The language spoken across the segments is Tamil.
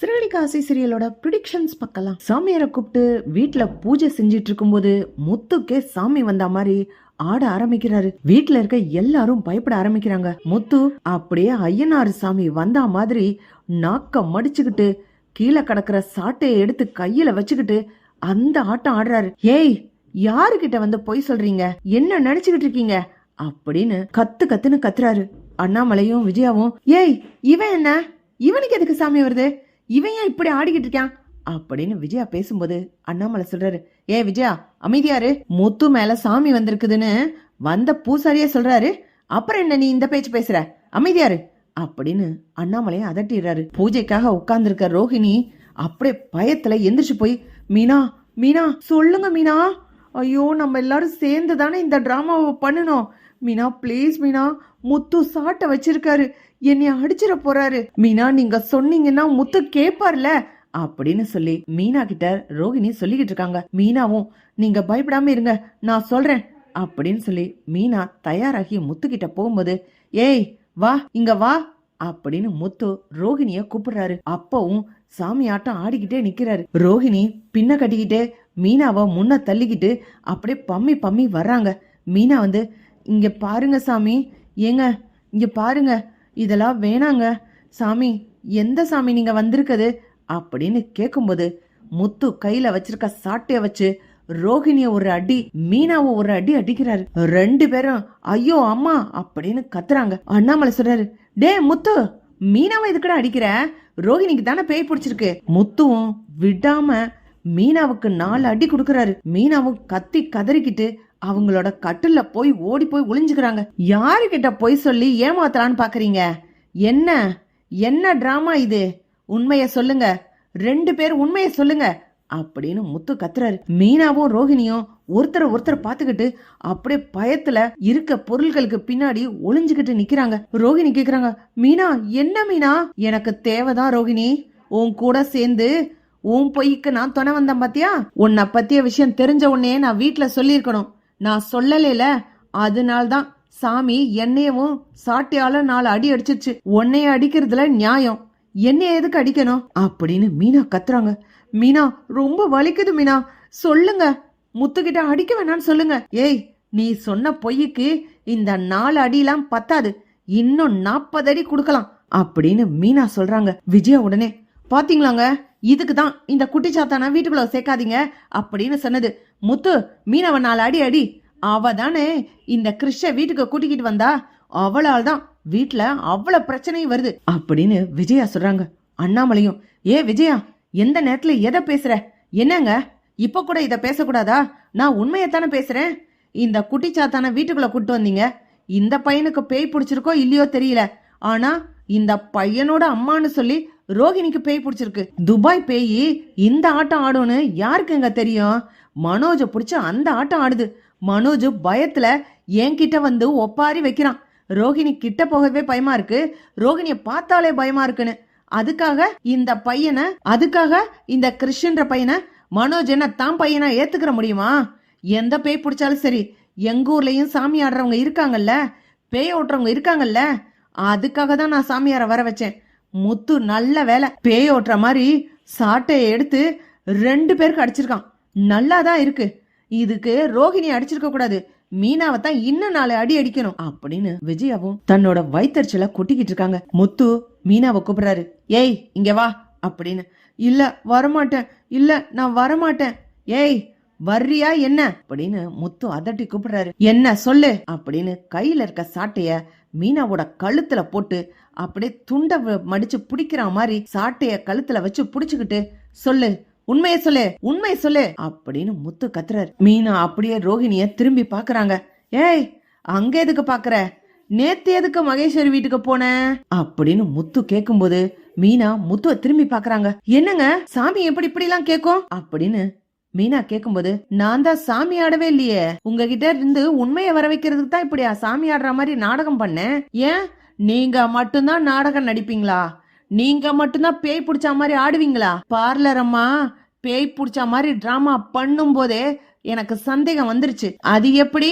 சிறகடிக்காசி சீரியலோட ப்ரிடிக்ஷன்ஸ் பார்க்கலாம். சாமியாரை கூப்பிட்டு வீட்டில் பூஜை செஞ்சிட்டு இருக்கும்போது முத்துக்கே சாமி வந்த மாதிரி ஆட ஆரம்பிக்கிறாரு. வீட்ல இருக்க எல்லாரும் பயப்பட ஆரம்பிக்கிறாங்க. முத்து அப்படியே ஐயனார் சாமி வந்தா மாதிரி நாக்க மடிச்சுக்கிட்டு கீழே கிடக்கிற சாட்டையை எடுத்து கையில வச்சுக்கிட்டு அந்த ஆட்டம் ஆடுறாரு. ஏய் யாருகிட்ட வந்து பொய் சொல்றீங்க? என்ன நினைச்சுக்கிட்டு இருக்கீங்க? அப்படின்னு கத்து கத்துன்னு கத்துறாரு. அண்ணாமலையும் விஜயாவும் ஏய் இவன் என்ன? இவனுக்கு எதுக்கு சாமி வருது? இவன் ஏன் இப்படி ஆடிக்கிட்டு இருக்கான்? அப்படின்னு விஜயா பேசும்போது அண்ணாமலை சொல்றாரு ஏ விஜயா அமைதியாரு. முத்து மேல சாமி வந்திருக்குதுன்னு வந்த பூசாரியே சொல்றாரு. அப்புறம் என்ன நீ இந்த பேச்சு பேசுற? அமைதியாரு. அப்படின்னு அண்ணாமலையை அதட்டிடுறாரு. பூஜைக்காக உட்கார்ந்துருக்க ரோஹிணி அப்படியே பயத்துல எந்திரிச்சு போய் மீனா மீனா சொல்லுங்க மீனா. ஐயோ நம்ம எல்லாரும் சேர்ந்து தானே இந்த டிராமாவை பண்ணணும். மீனா ப்ளீஸ் மீனா முத்து சாட்டை வச்சிருக்காரு. என்னைய அடிச்சிட போறாரு. மீனா நீங்க சொன்னீங்கன்னா முத்து கேப்பார்ல. அப்படின்னு சொல்லி மீனா கிட்ட ரோகிணி சொல்லிக்கிட்டு இருக்காங்க. மீனாவும் நீங்க பயப்படாம இருங்க நான் சொல்றேன். அப்படின்னு சொல்லி மீனா தயாராகி முத்து கிட்ட போகும்போது ஏய் வா இங்க வா அப்படின்னு முத்து ரோகிணிய கூப்பிடுறாரு. அப்பவும் சாமி ஆட்டம் ஆடிக்கிட்டே நிக்கிறாரு. ரோஹிணி பின்ன கட்டிக்கிட்டே மீனாவை முன்ன தள்ளிக்கிட்டு அப்படியே பம்மி பம்மி வர்றாங்க. மீனா வந்து இங்க பாருங்க சாமி ஏங்க இங்க பாருங்க இதெல்லாம் வேணாங்க. சாமி எந்த சாமி நீங்கள் வந்திருக்குது? அப்படின்னு கேட்கும்போது முத்து கையில் வச்சிருக்க சாட்டையை வச்சு ரோகிணிய ஒரு அடி மீனாவை ஒரு அடி அடிக்கிறாரு. ரெண்டு பேரும் ஐயோ அம்மா அப்படின்னு கத்துறாங்க. அண்ணாமலை சொல்றாரு டே முத்து மீனாவை எதுக்குடா அடிக்கிற? ரோகிணிக்கு தானே பேய் பிடிச்சிருக்கு. முத்துவும் விடாம மீனாவுக்கு நாலு அடி கொடுக்கறாரு. மீனாவும் கத்தி கதறிக்கிட்டு அவங்களோட கட்டுல போய் ஓடி போய் ஒளிஞ்சுக்கிறாங்க. யாருக்கிட்ட போய் சொல்லி ஏமாத்தலான்னு பாக்குறீங்க? என்ன? என்ன டிராமா இது? உண்மைய சொல்லுங்க. ரெண்டு பேர் உண்மைய சொல்லுங்க. அப்படின்னு முத்து கத்துறாரு. மீனாவும் ரோஹிணியும் ஒருத்தரை ஒருத்தர் பாத்துக்கிட்டு அப்படியே பயத்துல இருக்க பொருள்களுக்கு பின்னாடி ஒளிஞ்சுக்கிட்டு நிக்கிறாங்க. ரோஹிணி கேக்குறாங்க மீனா என்ன மீனா? எனக்கு தேவைதான் ரோஹிணி. உன் கூட சேர்ந்து உன் பொய்க்கு நான் துணை வந்தேன் பாத்தியா? உன்னை பத்திய விஷயம் தெரிஞ்ச உடனே நான் வீட்டுல சொல்லியிருக்கணும். நான் சொல்லலைல. அதனால்தான் சாமி என்னையவும் சாட்டியால நாலு அடி அடிச்சிருச்சு. உன்னைய அடிக்கிறதுல நியாயம். என்னைய எதுக்கு அடிக்கணும்? அப்படின்னு மீனா கத்துறாங்க. மீனா ரொம்ப வலிக்குது மீனா. சொல்லுங்க. முத்துக்கிட்ட அடிக்க வேணாம்னு சொல்லுங்க. ஏய் நீ சொன்ன பொய்யுக்கு இந்த நாலு அடியெல்லாம் பத்தாது. இன்னும் நாற்பது அடி கொடுக்கலாம். அப்படின்னு மீனா சொல்றாங்க. விஜயா உடனே பாத்தீங்களாங்க? இதுக்கு தான் இந்த குட்டி சாத்தானா வீட்டுக்குள்ள சேர்க்காதீங்க அப்படின்னு சொன்னது. முத்து மீனவ நாலு அடி அடி. அவ தானே இந்த கிறிஷ வீட்டுக்கு கூட்டிக்கிட்டு வந்தா அவளால் தான் வீட்டுல அவ்வளவு பிரச்சனையும் வருது அப்படின்னு விஜயா சொல்றாங்க. அண்ணாமலையும் ஏ விஜயா எந்த நேரத்துல எதை பேசுற? என்னங்க? இப்ப கூட இத பேசக்கூடாதா? நான் உண்மையத்தானே பேசுறேன். இந்த குட்டி சாத்தான வீட்டுக்குள்ள கூட்டு வந்தீங்க. இந்த பையனுக்கு பேய் பிடிச்சிருக்கோ இல்லையோ தெரியல. ஆனா இந்த பையனோட அம்மான்னு சொல்லி ரோகிணிக்கு பேய் பிடிச்சிருக்கு. துபாய் பேய் இந்த ஆட்டம் ஆடும்னு யாருக்குங்க தெரியும்? மனோஜ பிடிச்ச அந்த ஆட்டம் ஆடுது. மனோஜ் பயத்துல என்கிட்ட வந்து ஒப்பாரி வைக்கிறான். ரோகிணி கிட்ட போகவே பயமா இருக்கு. ரோகிணிய பார்த்தாலே பயமா இருக்குன்னு. அதுக்காக இந்த பையனை அதுக்காக இந்த கிறிஸ்டன்ற பையனை மனோஜ் என்ன தான் பையனா ஏத்துக்கிற முடியுமா? எந்த பேய் பிடிச்சாலும் சரி எங்க ஊர்லயும் சாமி ஆடுறவங்க இருக்காங்கல்ல? பேய் ஓட்டுறவங்க இருக்காங்கல்ல? அதுக்காக தான் நான் சாமியாரை வர வச்சேன். முத்து நல்ல வேலை. பேய் ஓட்டுற மாதிரி சாட்டையை எடுத்து ரெண்டு பேருக்கு அடிச்சிருக்கான். நல்லா தான் இருக்கு. இதுக்கு ரோகிணி அடிச்சிருக்க கூடாது. மீனாவை தான் இன்னும் நாலு அடி அடிக்கணும் அப்படின்னு விஜயாவும் தன்னோட வைத்தறிச்சல கொட்டிக்கிட்டு இருக்காங்க. முத்து மீனாவை கூப்பிடுறாரு. ஏய் இங்க வா அப்படின்னு. இல்ல வரமாட்டேன். இல்ல நான் வரமாட்டேன். ஏய் வர்றியா என்ன? அப்படின்னு முத்து அதட்டி கூப்பிடுறாரு. என்ன சொல்லு அப்படின்னு கையில இருக்க சாட்டைய மீனாவோட கழுத்துல போட்டு அப்படியே துண்ட மடிச்சு பிடிக்கிற மாதிரி சாட்டைய கழுத்துல வச்சு புடிச்சுக்கிட்டு சொல்லு உண்மையை சொல்லு உண்மையை சொல்லு அப்படின்னு முத்து கத்துறாரு. மீனா அப்படியே ரோஹிணிய திரும்பி பாக்குறாங்க. ஏய் அங்க எதுக்கு பாக்குற? நேத்து எதுக்கு மகேஸ்வரி வீட்டுக்கு போன? அப்படின்னு முத்து கேக்கும்போது மீனா முத்துவ திரும்பி பாக்குறாங்க. என்னங்க சாமி எப்படி இப்படி எல்லாம் கேக்கும்? அப்படின்னு மீனா கேக்கும்போது நான் தான் சாமி ஆடவே இல்லையே. உங்ககிட்ட இருந்து உண்மையை வர வைக்கிறதுக்கு தான் இப்படியா சாமி ஆடுற மாதிரி நாடகம் பண்ணேன் ஏன்? நீங்க மட்டும்தான் நாடகம் நடிப்பீங்களா? நீங்க மட்டும்தான் பேய் பிடிச்ச மாதிரி ஆடுவீங்களா? பார்லர் அம்மா பேய் பிடிச்ச மாதிரி டிராமா பண்ணும் போதே எனக்கு சந்தேகம் வந்துருச்சு. அது எப்படி?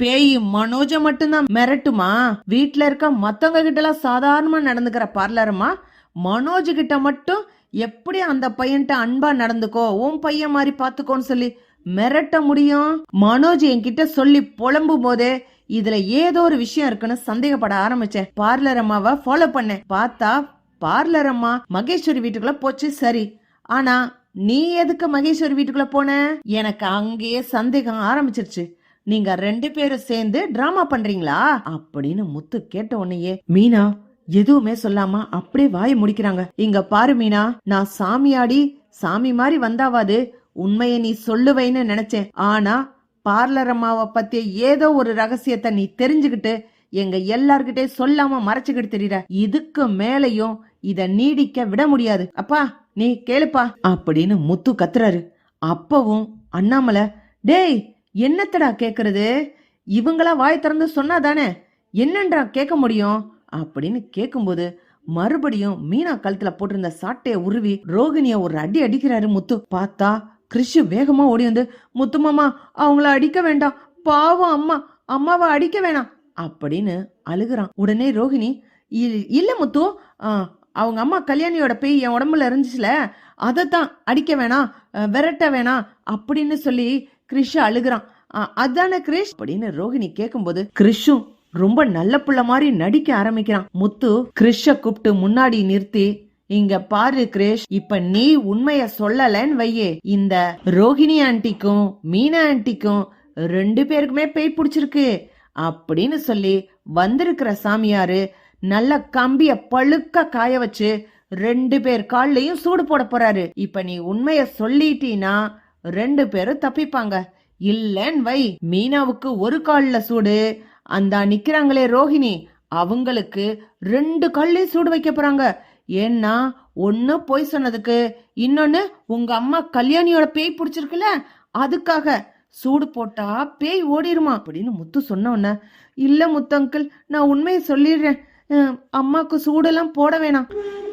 பேய் மனோஜ மட்டும்தான் மிரட்டுமா? வீட்டுல இருக்க மத்தவங்க கிட்ட எல்லாம் சாதாரணமா நடந்துக்கிற பார்லரம்மா மனோஜ் கிட்ட மட்டும் எப்படி அந்த பையன்ட்ட அன்பா நடந்துக்கோ உன் பையன் மாதிரி பாத்துக்கோன்னு சொல்லி மிரட்ட முடியும்? மனோஜ் என்கிட்ட சொல்லி புலம்பும் போதே இதுல ஏதோ ஒரு விஷயம் இருக்குன்னு சந்தேகப்பட ஆரம்பிச்சேன். பார்லர் அம்மாவை ஃபாலோ பண்ணேன். பார்த்தா பார்லர் அம்மா மகேஸ்வரி வீட்டுக்குள்ள போச்சு. சரி. ஆனா நீ எதுக்கு மகேஸ்வரி வீட்டுக்குள்ள போன? எனக்கு அங்கேயே சந்தேகம் ஆரம்பிச்சிருச்சு. நீங்க ரெண்டு பேரும் சேர்ந்து டிராமா பண்றீங்களா? அப்படின்னு முத்து கேட்ட உடனேயே மீனா எதுவுமே சொல்லாம அப்படியே வாய முடிக்கிறாங்க. இங்க பாரு மீனா நான் சாமியாடி சாமி மாதிரி வந்தாவாது உண்மையை நீ சொல்லுவேன்னு நினைச்சேன். ஆனா பார்லர் அம்மாவை பத்திய ஏதோ ஒரு ரகசியத்தை நீ தெரிஞ்சுக்கிட்டு எங்க எல்லார்கிட்டே சொல்லாம மறைச்சுக்கிட்டு தெரியற. இதுக்கு மேலையும் இத நீடிக்க விட முடியாது. அப்பா நீ கேளுப்பா அப்படின்னு முத்து கத்துறாரு. அப்பவும் அண்ணாமலை டேய் என்னத்தடா கேக்குறது? இவங்களா வாய் திறந்து சொன்னாதானே? என்னன்றா கேட்க முடியும்? அப்படின்னு கேட்கும்போது மறுபடியும் மீனா கழுத்துல போட்டிருந்த சாட்டைய உருவி ரோகிணிய ஒரு அடி அடிக்கிறாரு முத்து. பார்த்தா கிறிஷு வேகமா ஓடி வந்து முத்து மாமா அவங்கள அடிக்க வேண்டாம். பாவம் அம்மா அம்மாவை அடிக்க வேணாம். அப்படின்னு அழுகுறான். உடனே ரோகிணி இல்ல முத்து ஆ, அவங்க அம்மா கல்யாணியோட பேய் என் உடம்புல இருந்துச்சுல அதைத்தான் அடிக்க வேணாம் விரட்ட வேணாம் அப்படின்னு சொல்லி கிறிஷ் அழுகுறான். "ஆ, அதானே கிரிஷ்? அப்படின்னு ரோகிணி கேட்கும்போது கிறிஷும் ரொம்ப நல்ல புள்ள மாதிரி நடிக்க ஆரம்பிக்கிறான். முத்து கிறிஷ கூப்பிட்டு முன்னாடி நிறுத்தி இங்க பாரு கிரேஷ் இப்ப நீ உண்மைய சொல்லலன்னு வையே. இந்த ரோகிணி ஆண்டிக்கும் மீனா ஆண்டிக்கும் ரெண்டு பேருக்குமே பேய் பிடிச்சிருக்கு. அப்படின்னு சொல்லி வந்திருக்கிற சாமியாரு நல்ல கம்பிய பழுக்க காய வச்சு ரெண்டு பேர் கால்லையும் சூடு போட போறாரு. இப்ப நீ உண்மைய சொல்லிட்டீனா ரெண்டு பேரும் தப்பிப்பாங்க. இல்லன்னு வை. மீனாவுக்கு ஒரு கால்ல சூடு அந்த நிக்கிறாங்களே ரோஹிணி. அவங்களுக்கு ரெண்டு கல்லையும் சூடு வைக்க போறாங்க. ஏன்னா ஒன்னு பொய் சொன்னதுக்கு இன்னொன்னு உங்க அம்மா கல்யாணியோட பேய் பிடிச்சிருக்குல்ல அதுக்காக சூடு போட்டா பேய் ஓடிருமா அப்படின்னு முத்து சொன்ன உடனே இல்ல முத்து அங்கிள் நான் உண்மையை சொல்லிடுறேன். அம்மாக்கு சூடெல்லாம் போட வேணாம்.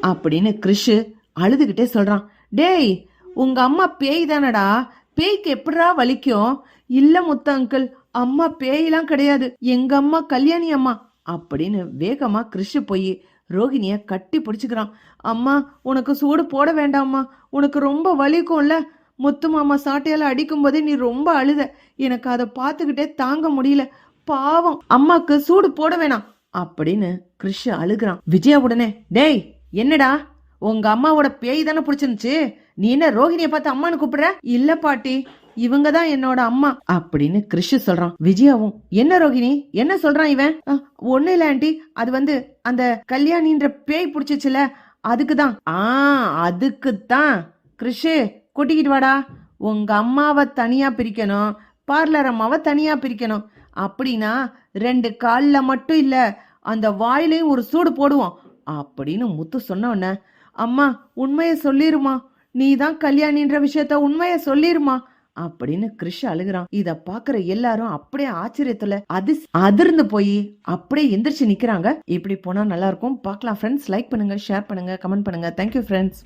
அப்படின்னு கிறிஷு அழுதுகிட்டே சொல்றான். டேய் உங்க அம்மா பேய் தானடா. பேய்க்கு எப்படிடா வலிக்கும்? இல்ல முத்து அங்கிள் அம்மா பேயெல்லாம் கிடையாது. எங்க அம்மா கல்யாணி அம்மா. அப்படின்னு வேகமா கிறிஷு போய் ரோகிணிய கட்டி பிடிச்சுக்கிறான். அம்மா உனக்கு சூடு போட வேண்டாம்மா. உனக்கு ரொம்ப வலிக்கும்ல. முத்து மாமா சாட்டையால அடிக்கும் போதே நீ ரொம்ப அழுத. எனக்கு அதை பார்த்துக்கிட்டே தாங்க முடியல. பாவம் அம்மாக்கு சூடு போட வேணாம். அப்படின்னு கிறிஷ் அழுகுறான். விஜயா உடனே டேய் என்னடா? உங்க அம்மாவோட பேய் தானே பிடிச்சிருந்துச்சு? நீ என்ன ரோகிணியை பார்த்து அம்மான்னு கூப்பிடுற? இல்ல பாட்டி. இவங்க தான் என்னோட அம்மா அப்படின்னு கிறிஷ் சொல்றான். விஜயாவும் என்ன ரோகிணி? என்ன சொல்றான் இவன்? "அஹ், ஒண்ணு இல்ல ஆண்டி. அது வந்து அந்த கல்யாணின்ற பேய் பிடிச்சிச்சுல அதுக்கு தான் ஆ அதுக்கு தான் கிறிஷு கூட்டிக்கிட்டு வாடா. உங்க அம்மாவை தனியா பிரிக்கணும். பார்லர் அம்மாவை தனியா பிரிக்கணும். அப்படின்னா ரெண்டு காலில் மட்டும் இல்ல அந்த வாயிலையும் ஒரு சூடு போடுவோம். அப்படின்னு முத்து சொன்ன அம்மா உண்மையை சொல்லிருமா. நீ தான் கல்யாணின்ற விஷயத்த உண்மையை சொல்லிருமா. அப்படின்னு கிருஷ் அழுகுறான். இத பாக்குற எல்லாரும் அப்படியே ஆச்சரியத்துல அது அதிர்ந்து போய் அப்படியே எந்திரிச்சு நிக்கிறாங்க. இப்படி போனா நல்லா இருக்கும். பார்க்கலாம் ஃப்ரெண்ட்ஸ் லைக் பண்ணுங்க ஷேர் பண்ணுங்க கமெண்ட் பண்ணுங்க. Thank you friends